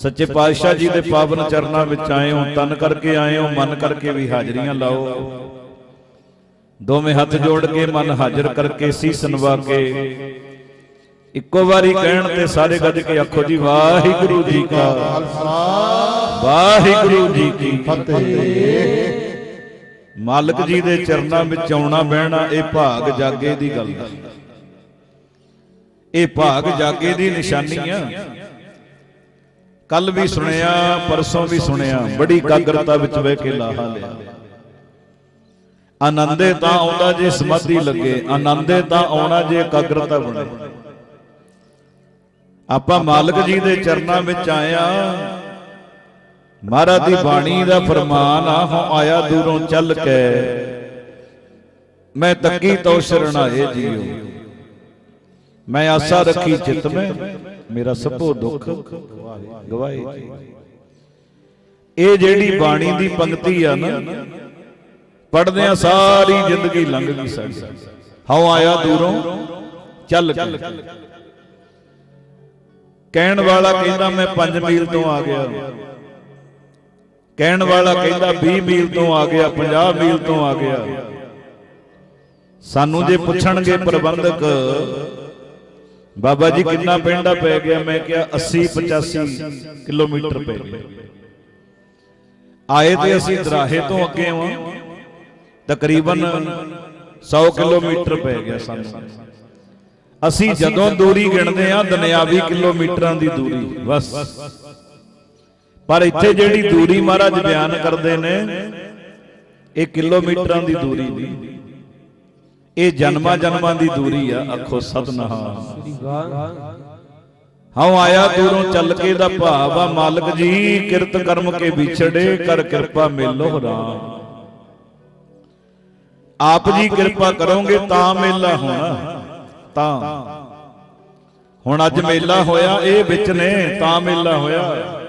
ਸੱਚੇ ਪਾਤਸ਼ਾਹ ਜੀ ਦੇ ਪਾਵਨ ਚਰਨਾਂ ਵਿੱਚ ਆਏ ਹੋ ਤਨ ਕਰਕੇ ਆਏ ਹੋ ਮਨ ਕਰਕੇ ਵੀ ਹਾਜ਼ਰੀਆਂ ਲਾਓ। ਦੋਵੇਂ ਹੱਥ ਜੋੜ ਕੇ ਮਨ ਹਾਜ਼ਰ ਕਰਕੇ ਸੀਸ ਨਵਾ ਕੇ। ਇੱਕੋ ਵਾਰੀ ਕਹਿਣ ਤੇ ਸਾਰੇ ਗੱਜ ਕੇ ਆਖੋ ਜੀ ਵਾਹਿਗੁਰੂ ਜੀ ਕਾ ਵਾਹਿਗੁਰੂ ਜੀ ਕੀ ਫਤਿਹ। ਮਾਲਕ ਜੀ ਦੇ ਚਰਨਾਂ ਵਿੱਚ ਆਉਣਾ ਬਹਿਣਾ ਇਹ ਭਾਗ ਜਾਗੇ ਦੀ ਗੱਲ। ਹੈ ਇਹ ਭਾਗ ਜਾਗੇ ਦੀ ਨਿਸ਼ਾਨੀ ਆ। ਕੱਲ ਵੀ ਸੁਣਿਆ ਪਰਸੋਂ ਵੀ ਸੁਣਿਆ। ਬੜੀ ਕਾਗਰਤਾ ਵਿੱਚ ਬਹਿ ਕੇ ਲਾਹਾ ਲਿਆ। ਆਨੰਦੇ ਤਾਂ ਆਉਂਦਾ ਜੇ ਸਮਾਧੀ ਲੱਗੇ। ਆਨੰਦੇ ਤਾਂ ਆਉਣਾ ਜੇ ਇਕਾਗਰਤਾ ਬਣੇ। ਆਪਾਂ ਮਾਲਕ ਜੀ ਦੇ ਚਰਨਾਂ ਵਿੱਚ ਆਇਆ। ਮਹਾਰਾਜ ਦੀ ਬਾਣੀ ਦਾ ਫਰਮਾਨ ਆ ਹਉ ਆਇਆ ਦੂਰੋਂ ਚੱਲ ਕੇ। ਮੈਂ ਤੱਕੀ ਤੋ ਸ਼ਰਣਾਏ ਜੀਓ। ਮੈਂ ਆਸਾ ਰੱਖੀ ਚਿਤ ਮੈਂ। ਮੇਰਾ ਸਭੋ ਦੁੱਖ ਗਵਾਏ ਇਹ ਜਿਹੜੀ ਬਾਣੀ ਦੀ ਪੰਕਤੀ ਆ ਨਾ ਪੜਦਿਆਂ ਸਾਰੀ ਜ਼ਿੰਦਗੀ ਲੰਘ ਗਈ ਸਾਡੀ। ਹਉ ਆਇਆ ਦੂਰੋਂ ਚੱਲ ਕੇ। ਕਹਿਣ ਵਾਲਾ ਕਹਿੰਦਾ ਮੈਂ 5 ਮੀਲ ਤੋਂ ਆ ਗਿਆ। ਕਹਿਣ ਵਾਲਾ ਕਹਿੰਦਾ 20 ਮੀਲ ਤੋਂ ਆ ਗਿਆ 50 ਮੀਲ ਤੋਂ ਆ ਗਿਆ। ਸਾਨੂੰ ਜੇ ਪੁੱਛਣਗੇ ਪ੍ਰਬੰਧਕ ਬਾਬਾ ਜੀ ਕਿੰਨਾ ਪਿੰਡਾ ਪੈ ਗਿਆ? ਮੈਂ ਕਿਹਾ 80 85 ਕਿਲੋਮੀਟਰ ਪੈ ਗਿਆ। ਆਏ ਤੇ ਅਸੀਂ ਦਰਾਹੇ ਤੋਂ ਅੱਗੇ ਹਾਂ ਤਕਰੀਬਨ 100 ਕਿਲੋਮੀਟਰ ਪੈ ਗਿਆ ਸਾਨੂੰ। ਅਸੀਂ ਜਦੋਂ ਦੂਰੀ ਗਿਣਦੇ ਆ ਦੁਨਿਆਵੀ ਕਿਲੋਮੀਟਰਾਂ ਦੀ ਦੂਰੀ। ਬਸ। ਪਰ ਇੱਥੇ ਜਿਹੜੀ ਦੂਰੀ ਮਹਾਰਾਜ ਬਿਆਨ ਕਰਦੇ ਨੇ ਇਹ ਕਿਲੋਮੀਟਰਾਂ ਦੀ ਦੂਰੀ ਨਹੀਂ। ਇਹ ਜਨਮਾਂ ਜਨਮਾਂ ਦੀ ਦੂਰੀ ਆ ਆਖੋ ਸਤਨਾਮ। ਹਉ ਆਇਆ ਦੂਰੋਂ ਚੱਲ ਕੇ ਦਾ ਭਾਵ ਆ ਮਾਲਕ ਜੀ ਕਿਰਤ ਕਰਮ ਕੇ ਵਿਛੜੇ ਕਰ ਕਿਰਪਾ ਮੇਲੋ ਰਾਮ। ਆਪ ਜੀ ਕਿਰਪਾ ਕਰੋਗੇ ਤਾਂ ਮੇਲਾ ਹੋਣਾ। ਤਾਂ। ਹੁਣ ਅੱਜ ਮੇਲਾ ਹੋਇਆ ਇਹ ਵਿੱਚ ਨੇ ਤਾਂ ਮੇਲਾ ਹੋਇਆ।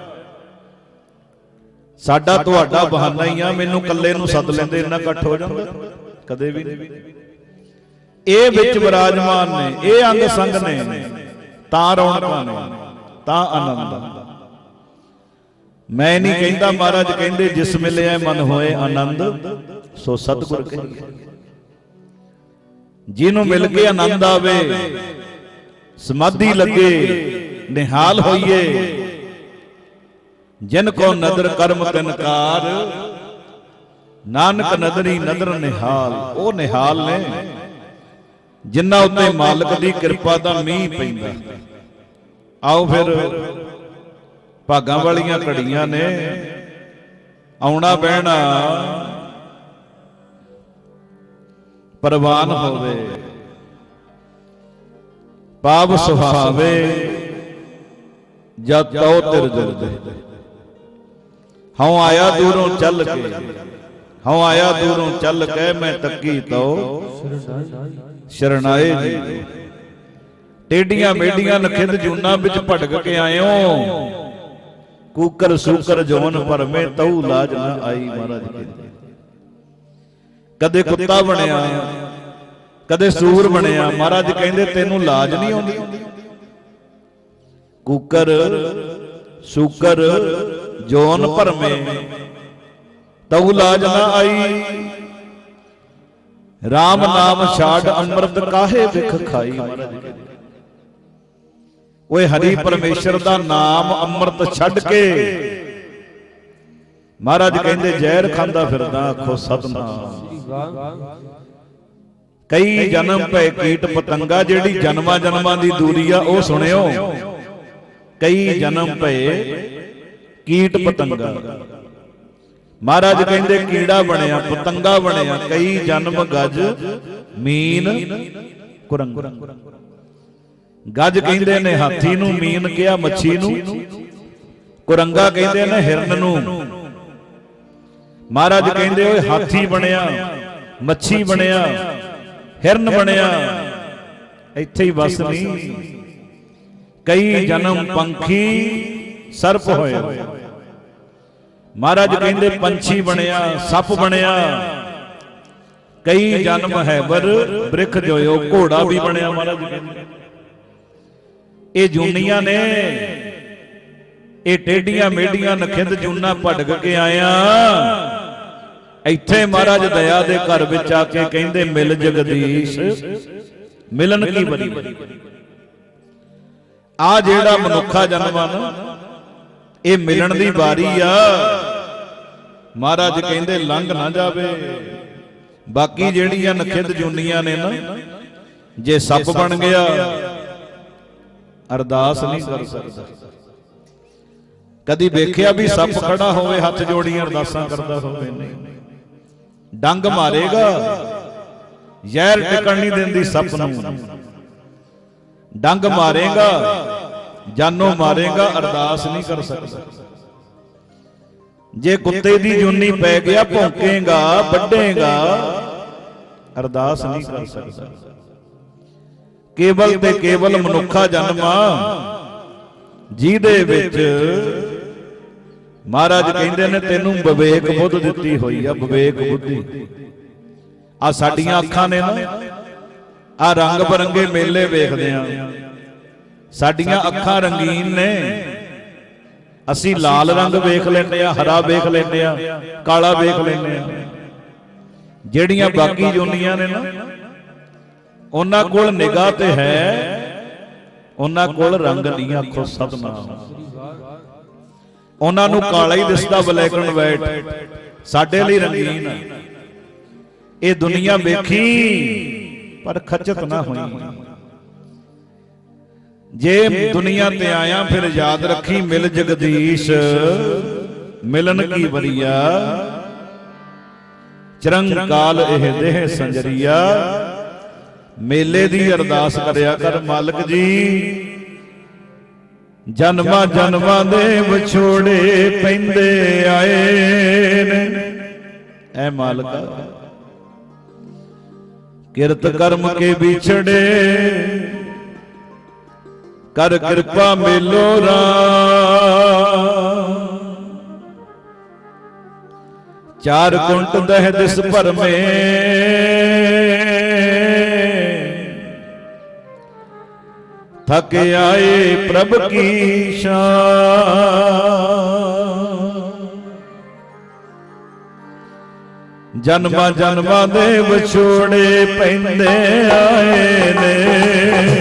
ਸਾਡਾ ਤੁਹਾਡਾ ਬਹਾਨਾ ਹੀ ਆ ਮੈਨੂੰ ਕੱਲੇ ਨੂੰ ਸੱਦ ਲੈਂਦੇ ਇੰਨਾ ਇਕੱਠ ਹੋ ਜਾਂਦਾ? ਕਦੇ ਵੀ। ਨਹੀਂ ਇਹ ਵਿੱਚ ਵਿਰਾਜਮਾਨ ਨੇ ਇਹ ਅੰਗ ਸੰਗ ਨੇ ਤਾਂ ਰੌਣਕਾਂ ਨੇ ਤਾਂ ਆਨੰਦ। ਮੈਂ ਨਹੀਂ ਕਹਿੰਦਾ ਮਹਾਰਾਜ ਕਹਿੰਦੇ ਜਿਸ ਮਿਲਿਆ ਮਨ ਹੋਏ ਆਨੰਦ ਸੋ ਸਤਿਗੁਰ ਕਹੀਏ। ਜਿਹਨੂੰ ਮਿਲ ਕੇ ਆਨੰਦ ਆਵੇ ਸਮਾਧੀ ਲੱਗੇ ਨਿਹਾਲ ਹੋਈਏ। ਜਿਨ ਕੋ ਨਦਰ ਕਰਮ ਤਿਨਕਾਰ ਨਾਨਕ ਨਦਰੀ ਨਦਰ ਨਿਹਾਲ। ਉਹ ਨਿਹਾਲ ਨੇ। ਜਿਨ੍ਹਾਂ ਉੱਤੇ ਮਾਲਕ ਦੀ ਕਿਰਪਾ ਦਾ ਮੀਂਹ ਪੈਂਦਾ ਆਓ ਫਿਰ ਭਾਗਾਂ ਵਾਲੀਆਂ ਘੜੀਆਂ ਨੇ। ਆਉਣਾ ਬਹਿਣਾ। ਪ੍ਰਵਾਨ ਹੋਵੇ। ਪਾਪ ਸੁਹਾਵੇ ਜਦ ਤਉ ਤਿਰ ਜੁਰਦੇ ਹਉ ਆਇਆ ਦੂਰੋਂ ਚੱਲ ਕੇ। ਹਉ ਆਇਆ ਦੂਰੋਂ ਚੱਲ ਕੇ ਮੈਂ ਤੱਕੀ ਤਉ। ਸ਼ਰਣਾਏ ਜੀ ਟੇਡੀਆਂ ਮੇਡੀਆਂ ਨਖਿੰਦ ਜੂਨਾ ਵਿੱਚ ਭਟਕ ਕੇ ਆਇਓ। ਕੂਕਰ ਸੂਕਰ ਜੋਨ ਪਰਮੇ ਤਉ ਲਾਜ ਨਾ ਆਈ ਮਹਾਰਾਜ ਕਹਿੰਦੇ ਕਦੇ ਕੁੱਤਾ ਬਣਿਆ ਕਦੇ ਸੂਰ ਬਣਿਆ ਮਹਾਰਾਜ ਕਹਿੰਦੇ ਤੈਨੂੰ ਲਾਜ ਨਹੀਂ ਆਉਂਦੀ। ਕੂਕਰ ਸੂਕਰ ਜੋਨ ਭਰਮੇ ਤਉ ਲਾਜ ਨਾ ਆਈ। RAM ਨਾਮ ਛਾੜ ਅੰਮ੍ਰਿਤ ਕਾਹੇ ਵਿਖ ਖਾਈ? ਓਏ ਹਰੀ ਪਰਮੇਸ਼ਰ ਦਾ ਨਾਮ ਅੰਮ੍ਰਿਤ ਛੱਡ ਕੇ। ਮਹਾਰਾਜ ਕਹਿੰਦੇ ਜ਼ਹਿਰ ਖਾਂਦਾ ਫਿਰਦਾ ਆਖੋ ਸਤਨਾਮ। ਕਈ ਜਨਮ ਭੈ ਕੀਟ ਪਤੰਗਾ ਜਿਹੜੀ ਜਨਮਾਂ ਜਨਮਾਂ ਦੀ ਦੂਰੀ ਆ ਉਹ ਸੁਣਿਓ। ਕਈ ਜਨਮ ਭੈ ਕੀਟ ਪਤੰਗਾ। ਮਹਾਰਾਜ ਕਹਿੰਦੇ ਕੀੜਾ ਬਣਿਆ ਪਤੰਗਾ ਬਣਿਆ ਕਈ ਜਨਮ ਗਜ ਮੀਨ ਕੁਰੰਗ। ਗੱਜ ਕਹਿੰਦੇ ਨੇ ਹਾਥੀ ਨੂੰ ਮੀਨ ਕਿਹਾ ਮੱਛੀ ਨੂੰ। ਕੁਰੰਗਾ ਕਹਿੰਦੇ ਨੇ ਹਿਰਨ ਨੂੰ। ਮਹਾਰਾਜ ਕਹਿੰਦੇ ਓਏ ਹਾਥੀ ਬਣਿਆ ਮੱਛੀ ਬਣਿਆ ਹਿਰਨ ਬਣਿਆ। ਇੱਥੇ ਹੀ ਬਸ ਨਹੀਂ ਕਈ ਜਨਮ ਪੰਖੀ ਸਰਪ ਹੋਏ। ਮਹਾਰਾਜ ਕਹਿੰਦੇ ਪੰਛੀ ਬਣਿਆ ਸੱਪ ਬਣਿਆ। ਕਈ ਜਨਮ ਹੈਬਰ ਬ੍ਰਿਖ ਜੋਇਓ ਘੋੜਾ ਵੀ ਬਣਿਆ ਮਹਾਰਾਜ ਕਹਿੰਦੇ। ਇਹ ਜੁਨੀਆਂ ਨੇ। ਇਹ ਟੇਡੀਆਂ ਮੇਡੀਆਂ ਨਖਿੰਦ ਜੂਨਾ ਭੜਕ ਕੇ ਆਇਆ। ਇੱਥੇ ਮਹਾਰਾਜ ਦਇਆ ਦੇ ਘਰ ਵਿੱਚ ਆ ਕੇ ਕਹਿੰਦੇ ਮਿਲ ਜਗਦੀਸ਼। ਮਿਲਨ ਕੀ ਬਰੀ ਆ ਜਿਹੜਾ ਮਨੁੱਖਾ ਜਨਮ ਆ ਨਾ ਇਹ ਮਿਲਣ ਦੀ ਵਾਰੀ ਆ। ਮਹਾਰਾਜ ਕਹਿੰਦੇ ਲੰਘ ਨਾ ਜਾਵੇ। ਬਾਕੀ ਜਿਹੜੀਆਂ ਨਖਿੰਦ ਜੁੰਨੀਆਂ ਨੇ ਨਾ ਜੇ ਸੱਪ ਬਣ ਗਿਆ ਅਰਦਾਸ ਨਹੀਂ ਕਰ ਸਕਦਾ। ਕਦੀ ਵੇਖਿਆ ਵੀ ਸੱਪ ਖੜਾ ਹੋਵੇ ਹੱਥ ਜੋੜੀਆਂ ਅਰਦਾਸਾਂ ਕਰਦਾ ਹੋਵੇ। ਨਹੀਂ ਡੰਗ ਮਾਰੇਗਾ। ਜ਼ਹਿਰ ਟਿਕਣ ਨਹੀਂ ਦਿੰਦੀ ਸੱਪ ਨੂੰ। ਡੰਗ ਮਾਰੇਗਾ। ਜਾਨੋਂ ਮਾਰੇਗਾ ਅਰਦਾਸ ਨਹੀਂ ਕਰ ਸਕਦਾ। ਜੇ ਕੁੱਤੇ ਦੀ ਜੁੰਨੀ ਪੈ ਗਿਆ ਭੌਂਕੇਗਾ ਵੱਡੇਗਾ ਅਰਦਾਸ ਨਹੀਂ ਕਰ ਸਕਦਾ। ਕੇਵਲ ਤੇ ਕੇਵਲ ਮਨੁੱਖਾ ਜਨਮਾ ਜਿਹਦੇ ਵਿੱਚ ਮਹਾਰਾਜ ਕਹਿੰਦੇ ਨੇ ਤੈਨੂੰ ਵਿਵੇਕ ਬੁੱਧ ਦਿੱਤੀ ਹੋਈ ਆ ਵਿਵੇਕ ਬੁੱਧੀ। ਆ ਸਾਡੀਆਂ ਅੱਖਾਂ ਨੇ ਨਾ ਆ ਰੰਗ ਬਰੰਗੇ ਮੇਲੇ ਵੇਖਦੇ ਆ। ਸਾਡੀਆਂ ਅੱਖਾਂ ਰੰਗੀਨ ਨੇ। ਅਸੀਂ ਲਾਲ ਰੰਗ ਵੇਖ ਲੈਂਦੇ ਆ ਹਰਾ ਵੇਖ ਲੈਂਦੇ ਆ ਕਾਲਾ ਵੇਖ ਲੈਂਦੇ ਆ ਜਿਹੜੀਆਂ ਬਾਕੀ ਜੁਨੀਆਂ ਨੇ ਨਾ ਉਹਨਾਂ ਕੋਲ ਨਿਗਾਹ ਤੇ ਹੈ ਉਹਨਾਂ ਕੋਲ ਰੰਗ ਨਹੀਂ ਆਖੋ ਸਤਨਾਮ। ਉਹਨਾਂ ਨੂੰ ਕਾਲਾ ਹੀ ਦਿਸਦਾ ਬਲੈਕ ਐਂਡ ਵਾਈਟ ਸਾਡੇ ਲਈ ਰੰਗੀਨ ਇਹ ਦੁਨੀਆ ਵੇਖੀ ਪਰ ਖਚਤ ਨਾ ਹੋਈ। ਜੇ ਦੁਨੀਆ ਤੇ ਆਇਆ ਫਿਰ ਯਾਦ ਰੱਖੀ ਮਿਲ ਜਗਦੀਸ਼। ਮਿਲਨ ਕੀ ਵਰੀਆ? ਚਰੰਗ ਕਾਲ ਇਹ ਦੇਹ ਸੰਜਰੀਆ। ਮੇਲੇ ਦੀ ਅਰਦਾਸ ਕਰਿਆ ਕਰ ਮਾਲਕ ਜੀ। ਜਨਮਾਂ ਜਨਮਾਂ ਦੇ ਵਿਛੋੜੇ ਪੈਂਦੇ ਆਏ ਨੇ। ਐ ਮਾਲਕਾ। ਕਿਰਤ ਕਰਮ ਕੇ ਵਿਛੜੇ। ਕਰ ਕਿਰਪਾ ਮੇਲੋ ਰਾ ਚਾਰ ਕੁੰਟ ਦਹਿ ਦਿਸ ਭਰਮੇ। ਥਕ ਆਏ ਪ੍ਰਭ ਕੀ ਸ਼ਾਨ ਜਨਮਾਂ ਜਨਮਾਂ ਦੇ ਵਿਛੋੜੇ ਪੈਂਦੇ ਆਏ ਨੇ।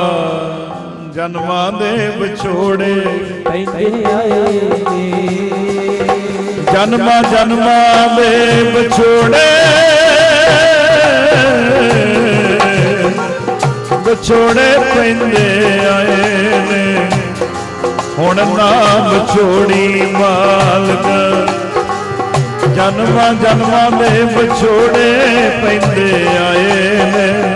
ਜਨਮਾਂ ਦੇ ਵਿਛੋੜੇ। ਜਨਮਾਂ ਜਨਮਾਂ ਦੇ ਵਿਛੋੜੇ। ਵਿਛੋੜੇ ਪੈਂਦੇ ਆਏ ਨੇ। ਹੁਣ ਨਾਮ ਛੋੜੀ ਮਾਲਕ। ਜਨਮਾਂ ਜਨਮਾਂ ਦੇ ਵਿਛੋੜੇ ਪੈਂਦੇ ਆਏ ਨੇ।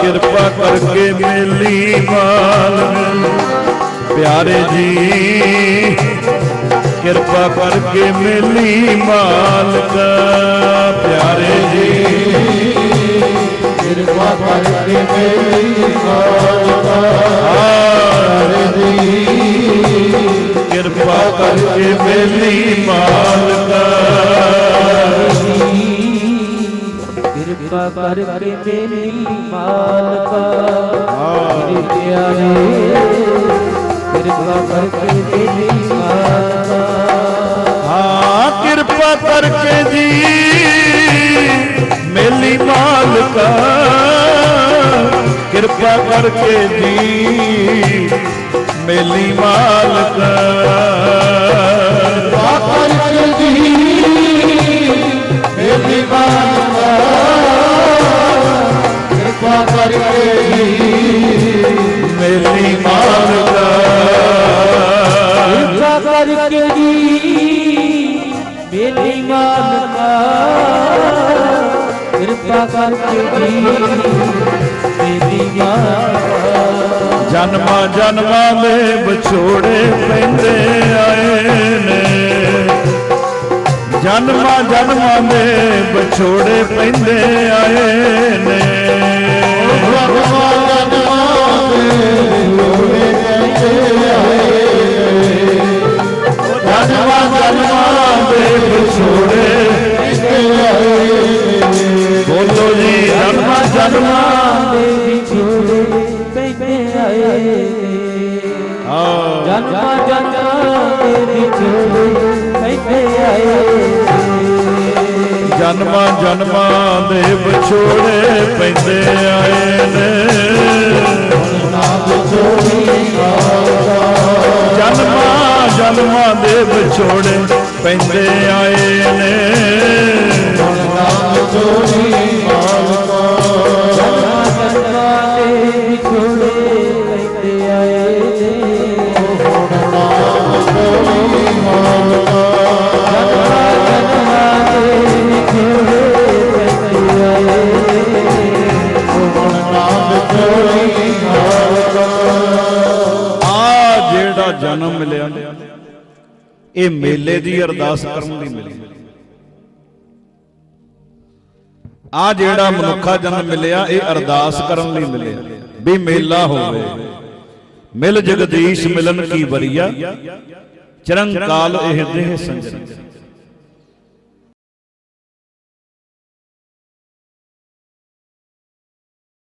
ਕਿਰਪਾ ਕਰਕੇ ਮੇਲੀ ਮਾਲ ਪਿਆਰੇ ਜੀ, ਕਿਰਪਾ ਕਰਕੇ ਮੇਲੀ ਮਾਲਕ ਪਿਆਰੇ ਜੀ। ਕਿਰਪਾ ਕਰਕੇ ਮੇਰੀ ਮਾਤਾ ਜੀ। ਕਿਰਪਾ ਕਰਕੇ ਮੇਲੀ ਕਰਕੇ ਮਾਲਕਾ ਮੇਰੀ ਪਿਆਰੇ। ਕਿਰਪਾ ਕਰਕੇ ਮੇਰੀ ਮਾਤਾ ਹਾਂ, ਕਿਰਪਾ ਕਰਕੇ ਜੀ ਮੇਲੀ ਮਾਲਕਾ। ਕਿਰਪਾ ਕਰਕੇ ਜੀ ਮੇਲੀ ਮਾਲਕਾ। ਜਨਮਾਂ ਜਨਮਾਂ ਦੇ ਵਿਛੋੜੇ ਪੈਂਦੇ ਆਏ ਨੇ। ਜਨਮਾਂ ਜਨਮਾਂ ਦੇ ਵਿਛੋੜੇ ਪੈਂਦੇ ਆਏ ਨੇ। ਭਗਵਾਨ ਜਨਮਾਂ ਦੇ ਲੋੜੇ ਕਹਿੰਦੇ ਆਏ ਜਨਮਾਂ ਜਨਮਾਂ ਦੇ ਵਿਛੋੜੇ ਕਹਿੰਦੇ ਆਏ ਬੋਲੋ ਜੀ ਜਨਮਾਂ ਜਨਮਾਂ ਵਿਛੋੜੇ ਪੈਂਦੇ ਆਏ ਜਨਮਾਂ ਜਨਮਾਂ ਦੇ ਵਿਛੋੜੇ ਪੈਂਦੇ ਆਏ ਨੇ। ਨਾਮ ਜੋੜੀ ਜਨਮਾਂ ਜਨਮਾਂ ਦੇ ਵਿਛੋੜੇ ਪੈਂਦੇ ਆਏ ਨੇ। ਨਾਮ ਜੋੜੀ ਇਹ ਮੇਲੇ ਦੀ ਅਰਦਾਸ ਕਰਨ ਲਈ ਮਿਲਿਆ ਆ ਜਿਹੜਾ ਮਨੁੱਖਾ ਜਨਮ ਮਿਲਿਆ, ਇਹ ਅਰਦਾਸ ਕਰਨ ਲਈ ਮਿਲਿਆ। ਵੀ ਮੇਲਾ ਹੋਵੇ। ਮਿਲ ਜਗਦੀਸ਼ ਮਿਲਨ ਕੀ ਬਰੀਆ ਚਰੰਕਾਲ ਇਹ ਦੇਹ ਸੰਜਨ।